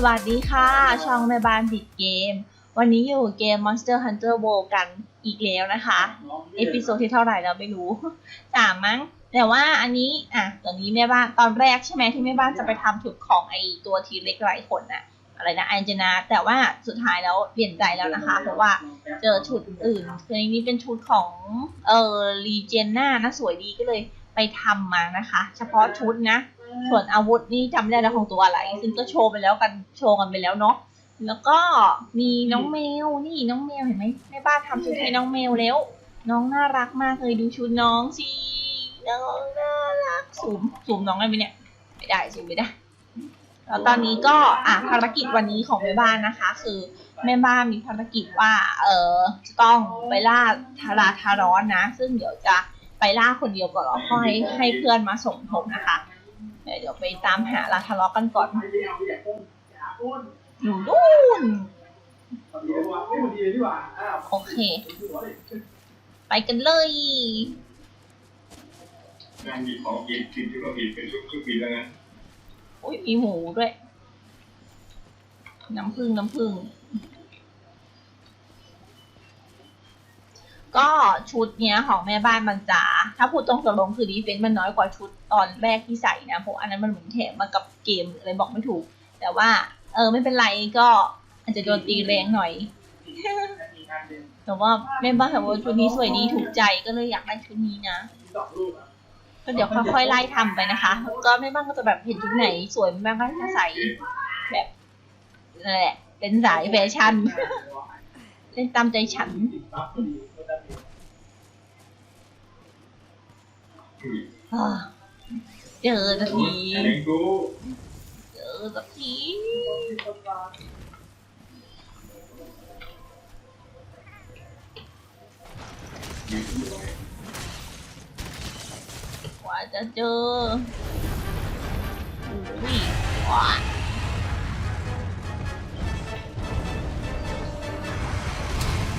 สวัสดีค่ะ ช่องแม่บ้านติดเกม วันนี้อยู่เกม Monster Hunter World กันอีกแล้วนะคะ เอพิโซดที่เท่าไหร่แล้วไม่รู้สามมั้ง แต่ว่าอันนี้อะตอนนี้แม่บ้านตอนแรกใช่ไหมที่แม่บ้านจะไปทำชุดของไอตัวทีเล็กหลายคนน่ะอะไรนะแอนเจนาแต่ว่าสุดท้ายแล้วเปลี่ยนใจแล้วนะคะ เพราะว่าเจอชุดอื่นคืออันนี้เป็นชุดของเออรีเจนน่านะสวยดีก็เลยไปทำมานะคะ เฉพาะชุดนะ ส่วนอาวุธนี่จำไม่ได้แล้วของตัวอะไร ซึ่งก็โชว์ไปแล้วกันโชว์กันไปแล้วเนาะแล้วก็มีน้องแมวนี่น้องแมวเห็นไหมแม่บ้านทำชุดให้น้องแมวแล้ว น้องน่ารักมากเลยดูชุดน้องสิน้องน่ารักสูมสูมน้องได้ไหมเนี่ยไม่ได้สูมไม่ได้แล้วตอนนี้ก็อะภารกิจวันนี้ของแม่บ้านนะคะ คือแม่บ้านมีภารกิจว่า เออจะต้องไปล่าทาราทาร้อนนะ ซึ่งเดี๋ยวจะไปล่าคนเดียวก่อนแล้วค่อยให้เพื่อนมาสมทบนะคะ เดี๋ยวเดี๋ยวไปตามหาลาทะเลาะกันก่อนอยู่นู่นโอเค ไปกันเลยงานมีของกินกินที่เรากินเป็นชุดเครื่องบินแล้วนะอุ้ยมีหมูด้วย น้ำผึ้งน้ำผึ้ง ก็ชุดเนี้ยของแม่บ้านมันจ๋าถ้าพูดตรงตรงคือดีเฟนต์มันน้อยกว่าชุดตอนแรกที่ใส่นะเพราะอันนั้นมันเหมือนแถมมากับเกมหรืออะไรบอกไม่ถูก แต่ว่า เออไม่เป็นไรก็อาจจะโดนตีแรงหน่อย แต่ว่าแม่บ้านถามว่าชุดนี้สวยดีถูกใจก็เลยอยากได้ชุดนี้นะก็เดี๋ยวค่อยๆไล่ทำไปนะคะ ก็แม่บ้านก็จะแบบเห็นชุดไหน สวยแม่บ้านก็จะใส่แบบนั่นแหละเป็นสายแฟชั่นเล่นตามใจฉัน อ่าเจอสักทีแรงกูเจอสักทีกว่าจะเจออุ้ยว้า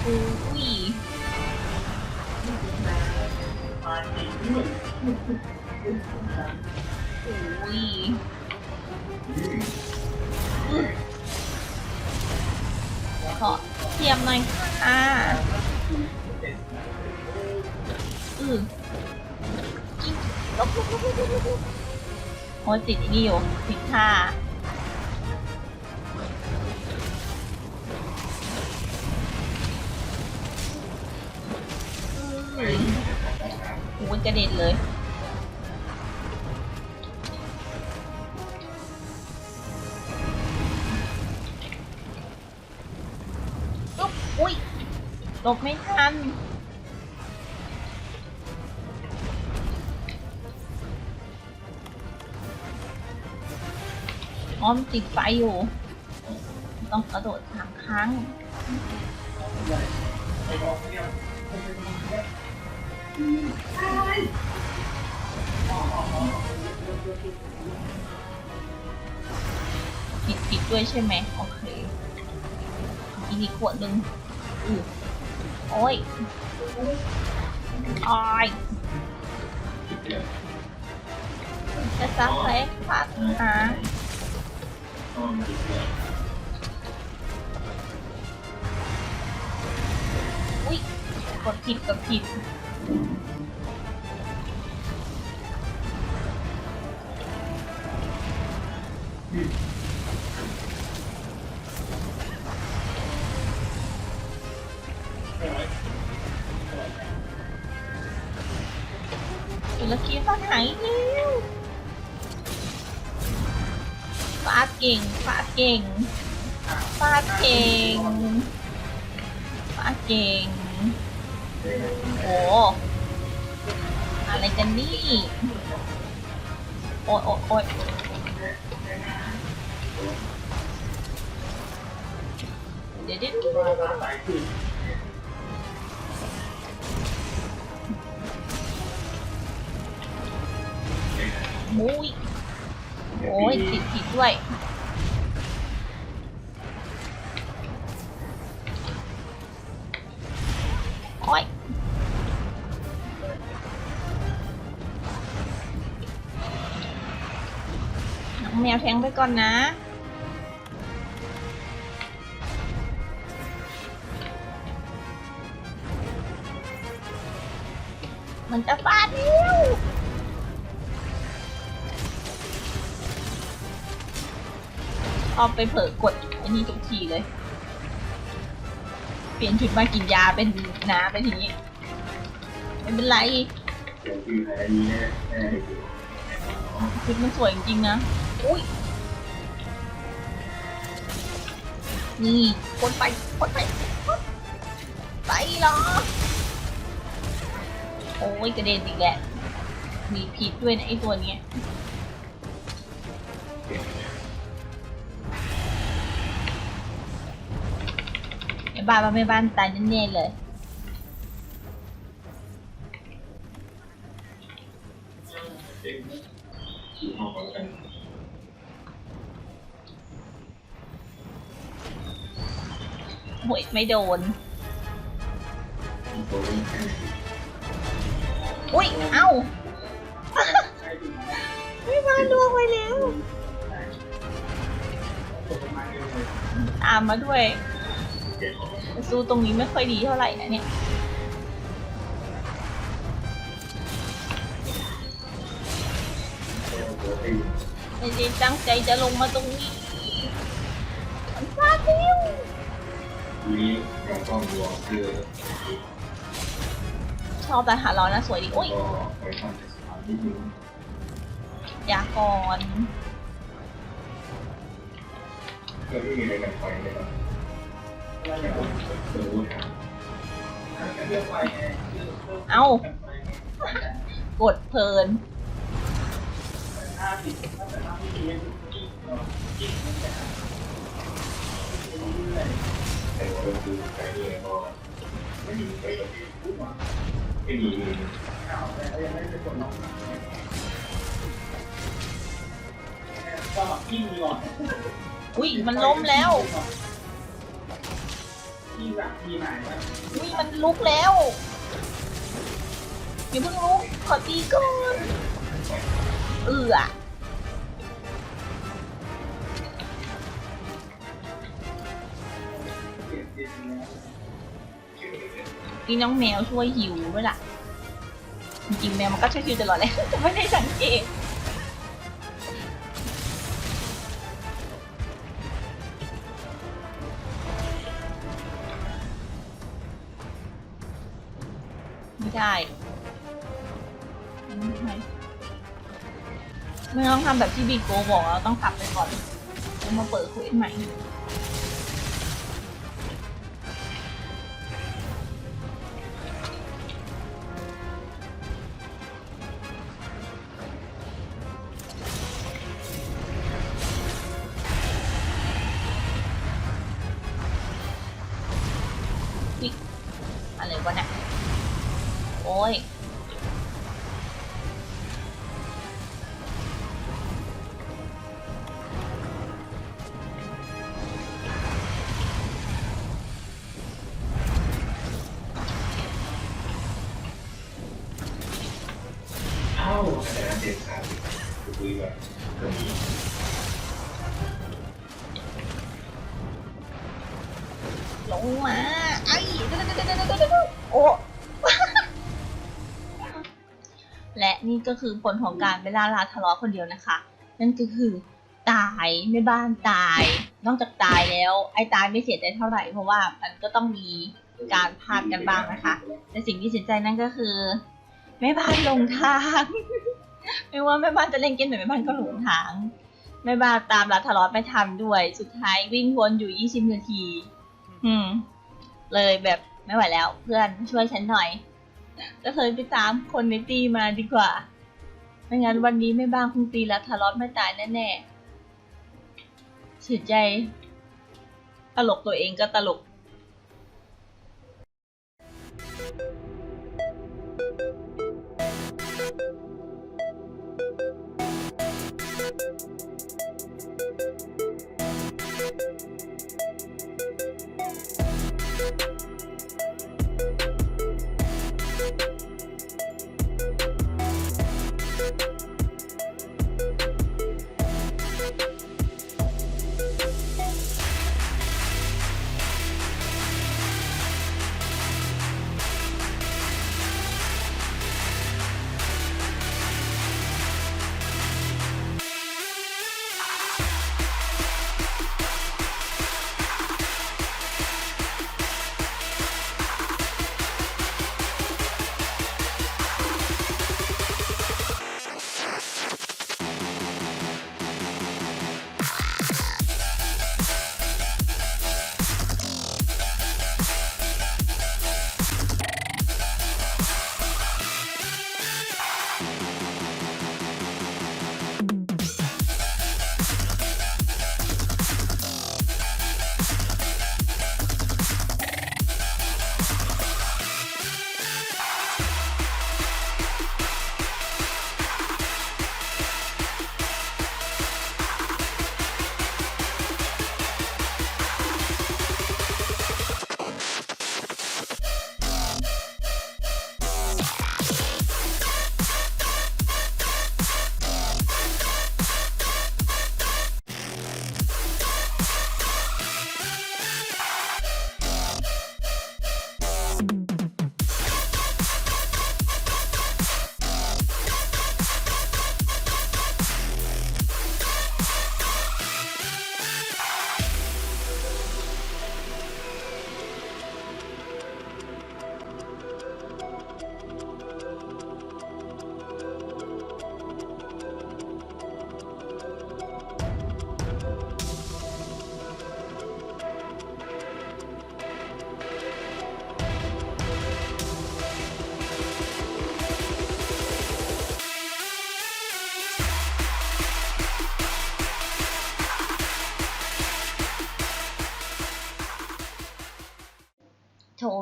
อุ้ย อุ้ยขอเทียมหน่อยค่ะอืออิ๊ะลบลบลบลบลบลบโอ้ยติดอันนี่อยู่ติดท่า กระเด็นเลยปุ๊บอุ้ยหลบไม่ทันอ้อมติดไฟอยู่ ต้องกระโดดสามครั้งปิ ดปิดด้วยใช่ไหมโอเคอีกอีกขวดหนึ่งอือโอ้ยออยจะซักเซ็กพักนะอุ้ยกดผิดกดผิด เก่งฟาดเก่งฟาดเก่งฟาดเก่ง โอ้อะไรกันนี่ โอ้ยโอ้ยโอ้ยเดี๋ยวดี๋ยวเดี๋ยวมุ้ยโอ้ยติดผิดด้วย ก่อนนะมันจะฟาดเนิ้วเอาไปเผลอกดไอ้นี่ทุกทีเลย เปลี่ยนชุดมากินยาเป็นน้าเป็นทีนี้ไม่เป็นไรชุดมันสวยจริงนะ อุ้ย นี่คนไปคนไปไปเหรอ โอ้ยกระเด็นอีกแหละ มีพิษด้วยนะไอตัวเนี้ยไอ้บ้านมันไม่บ้านตายแน่ๆเลย อยู่ ห้องกันโอ้ยไม่โดนโดนแค่อุ้ย เอ้า ไม่มาดวงไปแล้ว ตามมาด้วยเก็บของแต่สู้ตรงนี้ไม่ค่อยดีเท่าไหร่นะเนี่ยตัวตีไม่ได้ตั้งใจจะลงมาตรงนี้มันฟาดเร็ว นี้เราต้องรวมเพื่อชอบแต่หาร้อนนะสวยดีโอ้ยก็ไปทำสถานที่นึงอยาก่อนก็ไม่มีอะไรกันไปเลยครับเอ้ากดเพลินแต่ว่าก็คื อุ้ยมันล้มแล้วอุ้ยมันลุกแล้วอย่าเพิ่งลุกขอตีก่อนเอือ นี่น้องแมวช่วยหิวด้วยล่ะ จริงแมวมันก็ช่วยหิวตลอดเลยแต่ไม่ได้สังเกตไม่ได้ไม่ใช่ไม่ต้องทำแบบที่บีโกบอกเราต้องกลับไปก่อนแล้วมาเปิดคุยใหม่ โก็คือผลของการไปล่าลาทะเลาะคนเดียวนะคะ นั่นก็คือตายแม่บ้านตาย นอกจากตายแล้ว ไอ้ตายไม่เสียใจเท่าไหร่เพราะว่ามันก็ต้องมีการพลาดกันบ้างนะคะ แต่สิ่งที่เสียใจนั่นก็คือแม่บ้านหลงทางไม่ว่าแม่บ้านจะเล่นเกมไหนแม่บ้านก็หลงทางแม่บ้านตามลาทะเลาะไม่ทันด้วย สุดท้ายวิ่งวนอยู่ 20 นาที อืม เลยแบบไม่ไหวแล้ว เพื่อนช่วยฉันหน่อย ก็เคยไปตามคนในตีมาดีกว่า ไม่งั้นวันนี้ไม่บ้างคงตีแล้วทะเลาะไม่ตายแน่ๆเสียใจ ตลกตัวเองก็ตลก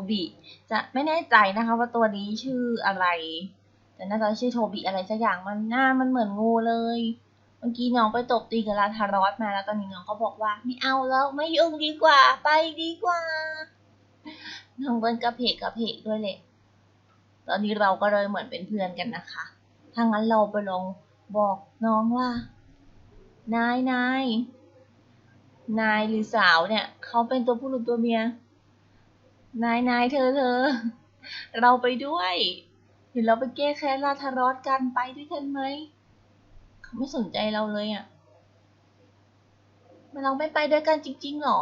บิ จะไม่แน่ใจนะคะว่าตัวนี้ชื่ออะไร แต่น่าจะชื่อโทบิอะไรสักอย่างมันหน้ามันเหมือนงูเลย เมื่อกี้น้องไปตบตีกับลาทารอสมาแล้วตอนนี้น้องก็บอกว่าไม่เอาแล้วไม่ยุ่งดีกว่า ไปดีกว่า น้องเบิ้ลกระเพกกระเพกด้วยเลยตอนนี้เราก็เลยเหมือนเป็นเพื่อนกันนะคะถ้างั้นเราไปลองบอกน้องว่า นายนายนายหรือสาวเนี่ย เขาเป็นตัวผู้หรือตัวเมีย นายนายเธอเธอ เราไปด้วย เดี๋ยวเราไปแก้แค้นลาทารอสกันไปด้วยกันไหม เขาไม่สนใจเราเลยอะ่ะเราไม่ไปด้วยกันจริงๆหรอ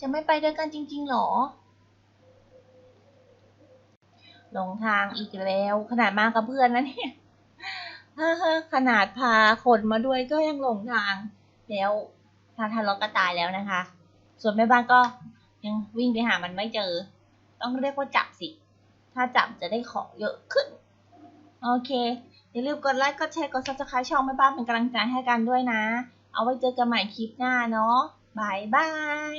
จะไม่ไปด้วยกันจริงๆหรอหลงทางอีกแล้ว ขนาดมากับเพื่อนนะเนี่ยขนาดพาคนมาด้วยก็ยังหลงทาง แล้วทาทารอสก็ตายแล้วนะคะ ส่วนแม่บ้านก็ ยังวิ่งไปหามันไม่เจอ ต้องเรียกว่าจับสิ ถ้าจับจะได้ของเยอะขึ้น โอเค อย่าลืมกดไลค์ กดแชร์ กด subscribe ช่องแม่บ้านเป็นกำลังใจให้กันด้วยนะ เอาไว้เจอกันใหม่คลิปหน้าเนาะบายบาย